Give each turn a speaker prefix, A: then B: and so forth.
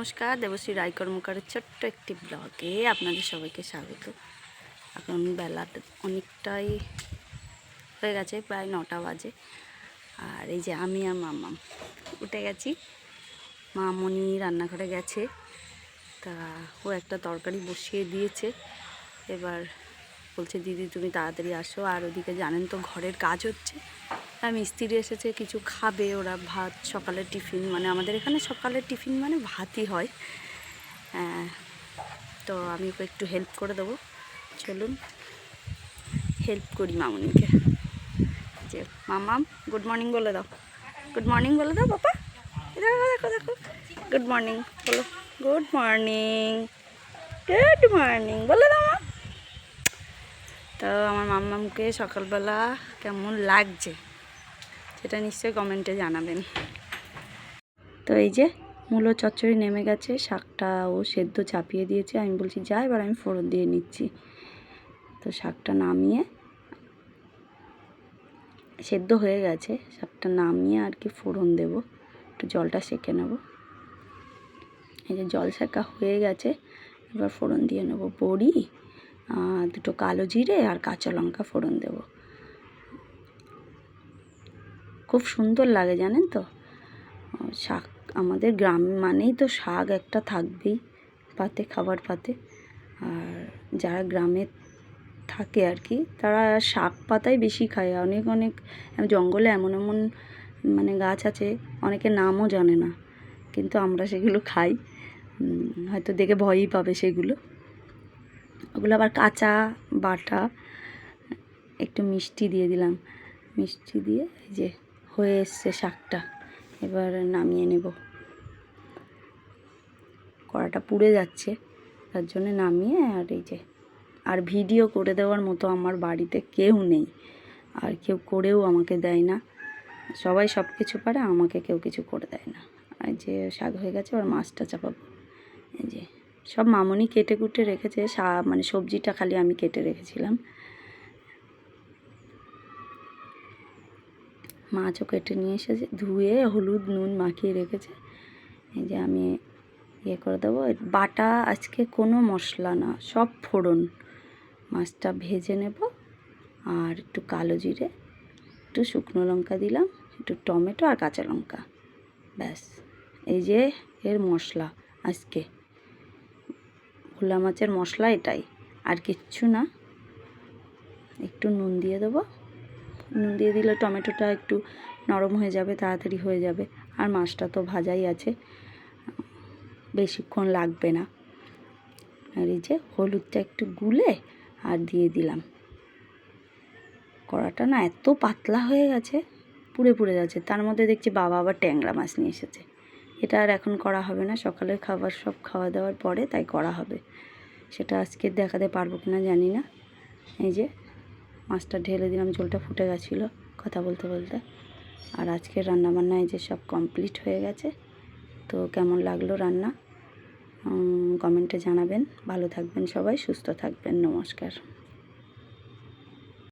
A: নমস্কার, দেবশ্রী রায় কর্মকারের ছোট্ট একটি ব্লগে আপনাদের সবাইকে স্বাগত। এখন বেলাটা অনেকটাই হয়ে গেছে, প্রায় নটা বাজে। আর এই যে আমি আর মামাম উঠে গেছি। মামনি রান্নাঘরে গেছে। তা ও একটা তরকারি বসিয়ে দিয়েছে। এবার বলছে, দিদি, তুমি তাড়াতাড়ি আসো। আর ওদিকে জানেন তো ঘরের কাজ হচ্ছে। মিস্ত্রি এসেছে কিছু খাবে ওরা ভাত সকালের টিফিন মানে আমাদের এখানে সকালের টিফিন মানে ভাতই হয়। হ্যাঁ, তো আমি একটু হেল্প করে দেবো। চলুন হেল্প করি মামনিকে। যে মামাম গুড মর্নিং বলে দাও। গুড মর্নিং বলে দাও বাবা দেখো দেখো দেখো। গুড মর্নিং বলো। গুড মর্নিং গুড মর্নিং বলে দাও মা। তো আমার মাম্মামকে সকালবেলা কেমন লাগছে? সেটা নিশ্চয়ই কমেন্টে জানাবেন। তো এই যে মূলো চচ্চড়ি নেমে গেছে, শাকটা ও সেদ্ধ চাপিয়ে দিয়েছে। আমি বলছি, যা, এবার আমি ফোড়ন দিয়ে নিচ্ছি। তো শাকটা নামিয়ে সেদ্ধ হয়ে গেছে। শাকটা নামিয়ে আর কি ফোড়ন দেব। একটু জলটা সেঁকে নেব। এই যে জল সেঁকা হয়ে গেছে, এবার ফোড়ন দিয়ে নেব। বড়ি দুটো কালো জিরে আর কাঁচা লঙ্কা ফোড়ন দেব। খুব সুন্দর লাগে, জানেন তো? শাক আমাদের গ্রাম মানেই তো শাক একটা থাকবেই, পাতে, খাবার পাতে। আর যারা গ্রামে থাকে আর কি, তারা শাক পাতাই বেশি খায়। অনেক অনেক জঙ্গলে এমন এমন মানে গাছ আছে, অনেকে নামও জানে না, কিন্তু আমরা সেগুলো খাই। হয়তো দেখে ভয়ই পাবে সেগুলো। ওগুলো আবার কাঁচা বাটা, একটু মিষ্টি দিয়ে দিলাম। মিষ্টি দিয়ে এই যে হয়ে এসছে শাকটা। এবার নামিয়ে নেব। কড়াটা পুড়ে যাচ্ছে, তার জন্য নামিয়ে আর এই যে, আর ভিডিও করে দেওয়ার মতো আমার বাড়িতে কেউ নেই। আর কেউ করেও আমাকে দেয় না। সবাই সব কিছু পারে, আমাকে কেউ কিছু করে দেয় না। আর যে শাক হয়ে গেছে আর মাছটা চাপাবো। এই যে, সব মামনি কেটে কুটে রেখেছে, সা মানে সবজিটা খালি আমি কেটে রেখেছিলাম। মাছও কেটে নিয়ে এসেছে। ধুয়ে হলুদ নুন মাখিয়ে রেখেছে। এই যে আমি ইয়ে করে দেবো। বাটা আজকে কোনো মশলা না, সব ফোড়ন। মাছটা ভেজে নেব আর একটু কালো জিরে, একটু শুকনো লঙ্কা দিলাম, একটু টমেটো আর কাঁচা লঙ্কা। ব্যাস, এই যে এর মশলা আজকে। ভোলা মাছের মশলা এটাই, আর কিচ্ছু না। একটু নুন দিয়ে দেবো। নুন দিয়ে দিলে টমেটোটা একটু নরম হয়ে যাবে, তাড়াতাড়ি হয়ে যাবে। আর মাছটা তো ভাজাই আছে, বেশিক্ষণ লাগবে না। আর এই যে হলুদটা একটু গুলে আর দিয়ে দিলাম। কড়াটা না এত পাতলা হয়ে গেছে, পুড়ে পুড়ে যাচ্ছে। তার মধ্যে দেখছি বাবা আবার ট্যাংরা মাছ নিয়ে এসেছে। এটা আর এখন করা হবে না, সকালের খাবার সব খাওয়া দাওয়ার পরে তাই করা হবে। সেটা আজকে দেখাতে পারব কিনা জানি না। এই যে মাছটা ঢেলে দিলাম, ঝোলটা ফুটে গেছিল কথা বলতে বলতে। আর আজকের রান্নাবান্না এই যে সব কমপ্লিট হয়ে গেছে। তো কেমন লাগল রান্না? কমেন্টে জানাবেন। ভালো থাকবেন সবাই, সুস্থ থাকবেন, নমস্কার।